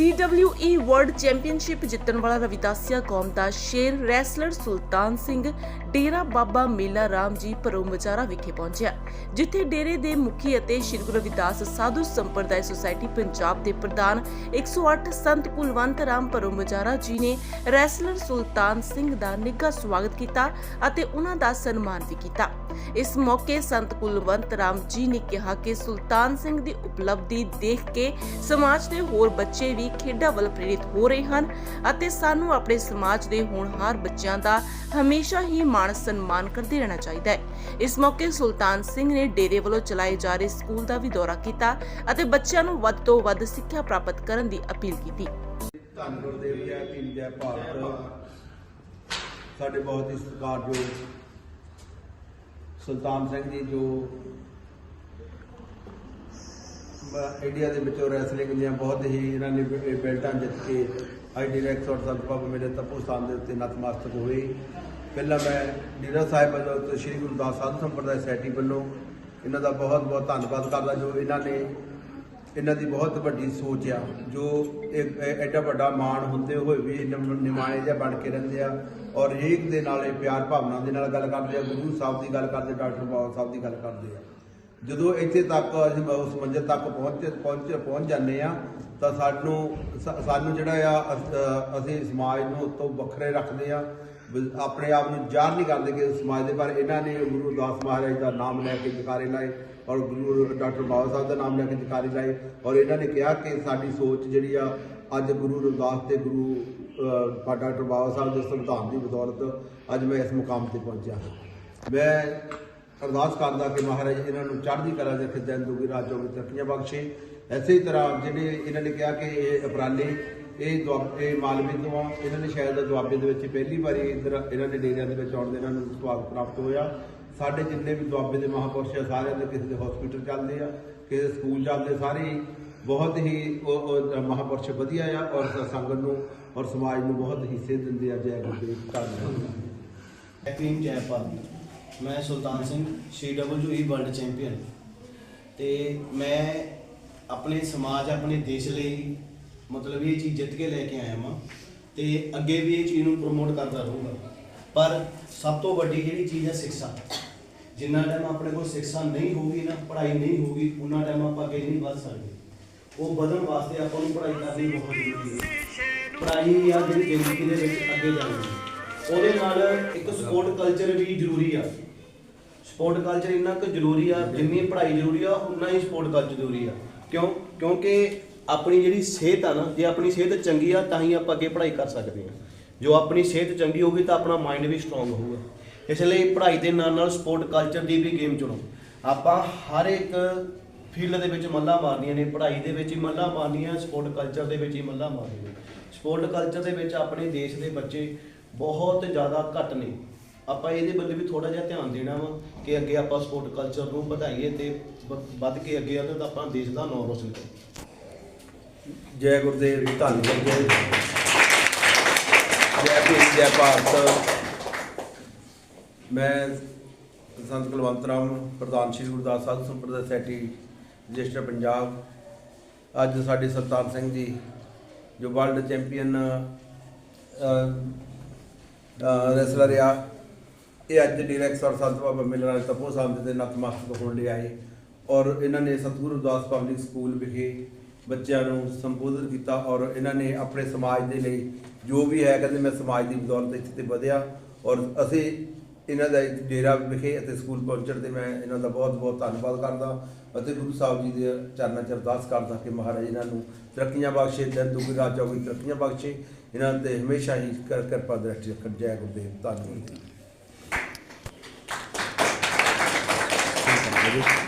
CWE world championship ਜਿੱਤਣ ਵਾਲਾ ਰਵਿਦਾਸੀਆ ਕੌਮ ਦਾ ਸ਼ੇਰ ਰੈਸਲਰ ਸੁਲਤਾਨ ਸਿੰਘ ਡੇਰਾ ਬਾਬਾ ਮੇਲਾ ਰਾਮ ਜੀ ਪਰੋਮਚਾਰਾ ਵਿਖੇ ਪਹੁੰਚਿਆ, ਜਿੱਥੇ ਡੇਰੇ ਦੇ ਮੁਖੀ ਅਤੇ ਸ਼੍ਰੀ ਗੁਰੂ ਰਵਿਦਾਸ ਸਾਧੂ ਸੰਪਰਦਾਇ ਸੁਸਾਇਟੀ ਪੰਜਾਬ ਦੇ ਪ੍ਰਧਾਨ 108 ਸੰਤ ਕੁਲਵੰਤ ਰਾਮ ਪਰੋਮਚਾਰਾ ਜੀ ਨੇ ਰੈਸਲਰ ਸੁਲਤਾਨ ਸਿੰਘ ਦਾ ਨਿੱਘਾ ਸਵਾਗਤ ਕੀਤਾ ਅਤੇ ਉਹਨਾਂ ਦਾ ਸਨਮਾਨ ਵੀ ਕੀਤਾ। ਇਸ ਮੌਕੇ ਸੰਤ ਕੁਲਵੰਤ ਰਾਮ ਜੀ ਨੇ ਕਿਹਾ ਕਿ ਸੁਲਤਾਨ ਸਿੰਘ ਦੀ ਉਪਲਬਧੀ ਦੇਖ ਕੇ ਸਮਾਜ ਦੇ ਹੋਰ ਬੱਚੇ ਵੀ ਖੇਡਾਂ ਵੱਲ ਪ੍ਰੇਰਿਤ ਹੋ ਰਹੇ ਹਨ ਅਤੇ ਸਾਨੂੰ ਆਪਣੇ ਸਮਾਜ ਦੇ ਹੋਣਹਾਰ ਬੱਚਿਆਂ ਦਾ ਹਮੇਸ਼ਾ ਹੀ ਮਾਣ ਸਨਮਾਨ ਕਰਦੇ ਰਹਿਣਾ ਚਾਹੀਦਾ ਹੈ। ਇਸ ਮੌਕੇ ਸੁਲਤਾਨ ਸਿੰਘ ਨੇ ਡੇਰੇ ਵੱਲੋਂ ਚਲਾਏ ਜਾ ਰਹੇ ਸਕੂਲ ਦਾ ਵੀ ਦੌਰਾ ਕੀਤਾ ਅਤੇ ਬੱਚਿਆਂ ਨੂੰ ਵੱਧ ਤੋਂ ਵੱਧ ਸਿੱਖਿਆ ਪ੍ਰਾਪਤ ਕਰਨ ਦੀ ਅਪੀਲ ਕੀਤੀ। ਧੰਨ ਗੁਰਦੇਵ ਜੈ ਭੀਮ ਜੈ ਭਾਰਤ। ਸਾਡੇ ਬਹੁਤ ਹੀ ਸਤਿਕਾਰਯੋਗ ਸੁਲਤਾਨ ਸਿੰਘ ਜੀ ਜੋ ਇੰਡੀਆ ਦੇ ਵਿੱਚੋਂ ਰੈਸਲਿੰਗ ਦੀਆਂ ਬਹੁਤ ਹੀ ਇਹਨਾਂ ਨੇ ਬੇ- ਬੈਲਟਾਂ ਜਿੱਤ ਕੇ ਆਈਡੀ ਰੈਕਸ ਔਰ ਸੰਤਪਾਪ ਮੇਰੇ ਤਪੋ ਸਥਾਨ ਦੇ ਉੱਤੇ ਨਤਮਸਤਕ ਹੋਏ ਪਹਿਲਾਂ ਮੈਂ ਨੀਰਾ ਸਾਹਿਬ ਵੱਲੋਂ ਤੇ ਸ੍ਰੀ ਗੁਰੂ ਦਾਸ ਸਾਧ ਸੰਪਰਦਾਇ ਸੋਸਾਇਟੀ ਵੱਲੋਂ ਇਹਨਾਂ ਦਾ ਬਹੁਤ ਬਹੁਤ ਧੰਨਵਾਦ ਕਰਦਾ ਜੋ ਇਹਨਾਂ ਨੇ ਇਹਨਾਂ ਦੀ ਬਹੁਤ ਵੱਡੀ ਸੋਚ ਆ, ਜੋ ਇੱਕ ਐਡਾ ਵੱਡਾ ਮਾਣ ਹੁੰਦੇ ਹੋਏ ਵੀ ਨਿਮ- ਨਿਮਾਣੇ ਜਿਹਾ ਬਣ ਕੇ ਰਹਿੰਦੇ ਆ ਔਰ ਹਰੇਕ ਦੇ ਨਾਲ ਇਹ ਪਿਆਰ ਭਾਵਨਾ ਦੇ ਨਾਲ ਗੱਲ ਕਰਦੇ ਆ, ਗੁਰੂ ਸਾਹਿਬ ਦੀ ਗੱਲ ਕਰਦੇ, ਡਾਕਟਰ ਬਾਬਾ ਸਾਹਿਬ ਦੀ ਗੱਲ ਕਰਦੇ ਆ। ਜਦੋਂ ਇੱਥੇ ਤੱਕ ਅਸੀਂ ਉਸ ਮੰਜ਼ਿਲ ਤੱਕ ਪਹੁੰਚ ਪਹੁੰਚ ਪਹੁੰਚ ਜਾਂਦੇ ਆ ਤਾਂ ਸਾਨੂੰ ਸਾ- ਸਾਨੂੰ ਜਿਹੜਾ ਆ, ਅਸੀਂ ਸਮਾਜ ਨੂੰ ਉਤੋਂ ਵੱਖਰੇ ਰੱਖਦੇ ਆ ਆਪਣੇ ਆਪ ਨੂੰ ਜ਼ਾਹਰ ਨਹੀਂ ਕਰਦੇ ਕਿ ਸਮਾਜ ਦੇ ਪਰ ਇਹਨਾਂ ਨੇ ਗੁਰੂ ਦਾਸ ਮਹਾਰਾਜ ਦਾ ਨਾਮ ਲੈ ਕੇ ਜਕਾਰੇ ਲਾਏ ਔਰ ਗੁਰੂ ਡਾਕਟਰ ਬਾਬਾ ਸਾਹਿਬ ਦਾ ਨਾਮ ਲੈ ਕੇ ਜਕਾਰੇ ਲਾਏ ਔਰ ਇਹਨਾਂ ਨੇ ਕਿਹਾ ਕਿ ਸਾਡੀ ਸੋਚ ਜਿਹੜੀ ਆ, ਅੱਜ ਗੁਰੂ ਰਵਿਦਾਸ ਤੇ ਗੁਰੂ ਡਾਕਟਰ ਬਾਬਾ ਸਾਹਿਬ ਦੇ ਸੰਵਿਧਾਨ ਦੀ ਬਦੌਲਤ ਅੱਜ ਮੈਂ ਇਸ ਮੁਕਾਮ ਤੇ ਪਹੁੰਚਿਆ ਮੈਂ ਅਰਦਾਸ ਕਰਦਾ ਕਿ ਮਹਾਰਾਜ ਇਹਨਾਂ ਨੂੰ ਚੜ੍ਹਦੀ ਕਲਾ ਦੇ ਖਿੱਦਨ ਦੂਗੀ ਰਾਜੋ ਵਿੱਚ ਤਰੱਕੀਆਂ ਬਖਸ਼ੇ। ਐਸੇ ਹੀ ਤਰ੍ਹਾਂ ਜਿਹੜੇ ਇਹਨਾਂ ਨੇ ਕਿਹਾ ਕਿ ਇਹ ਉਪਰਾਲੇ ਇਹ ਦੁਆਬ, ਇਹ ਮਾਲਵੇ ਤੋਂ ਆ ਇਹਨਾਂ ਨੇ ਸ਼ਾਇਦ ਦੁਆਬੇ ਦੇ ਵਿੱਚ ਪਹਿਲੀ ਵਾਰੀ ਇੱਧਰ ਇਹਨਾਂ ਦੇ ਡੇਰਿਆਂ ਦੇ ਵਿੱਚ ਆਉਣ ਦੇ ਇਹਨਾਂ ਨੂੰ ਸਵਾਗਤ ਪ੍ਰਾਪਤ ਹੋਇਆ। ਸਾਡੇ ਜਿੰਨੇ ਵੀ ਦੁਆਬੇ ਦੇ ਮਹਾਪੁਰਸ਼ ਆ, ਸਾਰਿਆਂ ਦੇ ਕਿਸੇ ਦੇ ਹਸਪੀਟਲ ਚੱਲਦੇ ਆ, ਕਿਸੇ ਦੇ ਸਕੂਲ ਚੱਲਦੇ ਸਾਰੇ ਹੀ ਬਹੁਤ ਹੀ ਉਹ ਉਹ ਮਹਾਪੁਰਸ਼ ਵਧੀਆ ਆ ਔਰ ਸੰਗਤ ਨੂੰ ਔਰ ਸਮਾਜ ਨੂੰ ਬਹੁਤ ਹਿੱਸੇ ਦਿੰਦੇ ਆ ਜੈ ਗੁਰੂ ਗੁਰਦੇਵ ਧੰਨਵਾਦ ਐਕਰੀਮ ਜੈ ਭਾਰਤ। ਮੈਂ Sultan Singh C W E world champion ਤੇ ਮੈਂ ਆਪਣੇ ਸਮਾਜ, ਆਪਣੇ ਦੇਸ਼ ਲਈ ਮਤਲਬ ਇਹ ਚੀਜ਼ ਜਿੱਤ ਕੇ ਲੈ ਕੇ ਆਇਆ ਹਾਂ ਤੇ ਅੱਗੇ ਵੀ ਇਹ ਚੀਜ਼ ਨੂੰ ਪ੍ਰਮੋਟ ਕਰਦਾ ਰਹੂੰਗਾ। ਪਰ ਸਭ ਤੋਂ ਵੱਡੀ ਜਿਹੜੀ ਚੀਜ਼ ਹੈ ਸਿੱਖਿਆ। ਜਿੰਨਾ ਟਾਈਮ ਆਪਣੇ ਕੋਲ ਸਿੱਖਿਆ ਨਹੀਂ ਹੋਊਗੀ ਨਾ, ਪੜ੍ਹਾਈ ਨਹੀਂ ਹੋਊਗੀ ਉਹਨਾਂ ਟਾਈਮ ਆਪਾਂ ਅੱਗੇ ਨਹੀਂ ਵੱਧ ਸਕਦੇ। ਉਹ ਵਧਣ ਵਾਸਤੇ ਆਪਾਂ ਨੂੰ ਪੜ੍ਹਾਈ ਕਰਨੀ ਬਹੁਤ ਜ਼ਰੂਰੀ ਹੈ। ਪੜ੍ਹਾਈ ਆ ਜਿਹੜੀ ਜ਼ਿੰਦਗੀ ਦੇ ਵਿੱਚ ਅੱਗੇ ਜਾਣੀ ਉਹਦੇ ਨਾਲ ਇੱਕ ਸਪੋਰਟ ਕਲਚਰ ਵੀ ਜ਼ਰੂਰੀ ਆ। ਸਪੋਰਟ ਕਲਚਰ ਇੰਨਾ ਕੁ ਜ਼ਰੂਰੀ ਆ, ਜਿੰਨੀ ਪੜ੍ਹਾਈ ਜ਼ਰੂਰੀ ਆ ਉਨਾ ਹੀ ਸਪੋਰਟ ਕਲਚਰ ਜ਼ਰੂਰੀ ਆ। ਕਿਉਂ? ਕਿਉਂਕਿ ਆਪਣੀ ਜਿਹੜੀ ਸਿਹਤ ਆ ਨਾ, ਜੇ ਆਪਣੀ ਸਿਹਤ ਚੰਗੀ ਆ, ਤਾਂ ਹੀ ਆਪਾਂ ਅੱਗੇ ਪੜ੍ਹਾਈ ਕਰ ਸਕਦੇ ਆ। ਜੋ ਆਪਣੀ ਸਿਹਤ ਚੰਗੀ ਹੋਊਗੀ, ਤਾਂ ਆਪਣਾ ਮਾਈਂਡ ਵੀ ਸਟਰੋਂਗ ਹੋਊਗਾ। ਇਸ ਲਈ ਪੜ੍ਹਾਈ ਦੇ ਨਾਲ ਨਾਲ ਸਪੋਰਟ ਕਲਚਰ ਦੀ ਵੀ ਗੇਮ ਚੁਣੋ। ਆਪਾਂ ਹਰ ਇੱਕ ਫੀਲਡ ਦੇ ਵਿੱਚ ਮੱਲਾ ਮਾਰਨੀਆਂ ਨੇ, ਪੜ੍ਹਾਈ ਦੇ ਵਿੱਚ ਹੀ ਮੱਲਾ ਮਾਰਨੀਆਂ ਸਪੋਰਟ ਕਲਚਰ ਦੇ ਵਿੱਚ ਹੀ ਮੱਲਾ ਮਾਰਨੀਆਂ ਸਪੋਰਟ ਕਲਚਰ ਦੇ ਵਿੱਚ ਆਪਣੇ ਦੇਸ਼ ਦੇ ਬੱਚੇ ਬਹੁਤ ਜ਼ਿਆਦਾ ਘੱਟ ਨੇ। ਆਪਾਂ ਇਹਦੇ ਵੱਲ ਵੀ ਥੋੜਾ ਜਿਹਾ ਧਿਆਨ ਦੇਣਾ ਵਾ ਕਿ ਅੱਗੇ ਆਪਾਂ ਸਪੋਰਟ ਕਲਚਰ ਨੂੰ ਵਧਾਈਏ ਤੇ ਵ- ਵੱਧ ਕੇ ਅੱਗੇ ਆਉਂਦੇ ਤਾਂ ਆਪਾਂ ਦੇਸ਼ ਦਾ ਨਾਮ ਰੋਸ਼ਨ ਕਰੀਏ। ਜੈ ਗੁਰਦੇਵ ਧੰਨ ਗੁਰਦੇਵ ਜੈ। ਭੀਮ, ਜੈ ਭਾਰਤ। ਮੈਂ ਸੰਤ ਕੁਲਵੰਤ ਰਾਮ, ਪ੍ਰਧਾਨ ਸ਼੍ਰੀ ਗੁਰਦਾਸ ਸਾਧੂ ਸੰਪਰਦਾ ਸੋਸਾਇਟੀ ਰਜਿਸਟਰ ਪੰਜਾਬ। ਅੱਜ ਸਾਡੇ ਸਰਤਾਰ ਸਿੰਘ ਜੀ, ਜੋ ਵਰਲਡ ਚੈਂਪੀਅਨ ਰੈਸਲਰ ਆ ਇਹ ਅੱਜ ਡਾਇਰੈਕਟ ਔਰ ਸੰਤ ਬਾਬਾ ਮਿਲਣ ਤਪੋ ਸਾਹਿਬ ਦੇ ਨਤਮਸਤਕ ਹੋਣ ਲਈ ਆਏ। ਔਰ ਇਹਨਾਂ ਨੇ ਸਤਿਗੁਰੂ ਦਾਸ ਪਬਲਿਕ ਸਕੂਲ ਵਿਖੇ ਬੱਚਿਆਂ ਨੂੰ ਸੰਬੋਧਨ ਕੀਤਾ ਔਰ ਇਹਨਾਂ ਨੇ ਆਪਣੇ ਸਮਾਜ ਦੇ ਲਈ ਜੋ ਵੀ ਹੈ, ਕਹਿੰਦੇ ਮੈਂ ਸਮਾਜ ਦੀ ਬਦੌਲਤ ਇੱਥੇ ਤੇ ਵਧਿਆ। ਔਰ ਅਸੀਂ ਇਹਨਾਂ ਦਾ ਡੇਰਾ ਵਿਖੇ ਅਤੇ ਸਕੂਲ ਪਹੁੰਚਣ ਤੇ ਮੈਂ ਇਹਨਾਂ ਦਾ ਬਹੁਤ ਬਹੁਤ ਧੰਨਵਾਦ ਕਰਦਾ ਅਤੇ ਗੁਰੂ ਸਾਹਿਬ ਜੀ ਦੇ ਚਰਨਾਂ 'ਚ ਅਰਦਾਸ ਕਰਦਾ ਕਿ ਮਹਾਰਾਜ ਇਹਨਾਂ ਨੂੰ ਤਰੱਕੀਆਂ ਬਖਸ਼ੇ, ਦਿਨ ਦੁਗਣੀ ਰਾਤ ਚੌਗੀ ਤਰੱਕੀਆਂ ਬਖਸ਼ੇ। ਇਹਨਾਂ ਤੇ ਹਮੇਸ਼ਾ ਹੀ ਕਰ ਕਿਰਪਾ ਦ੍ਰਿਸ਼ਟੀ ਰੱਖਣ। ਜੈ ਗੁਰਦੇਵ। ਧੰਨਵਾਦ। Gracias.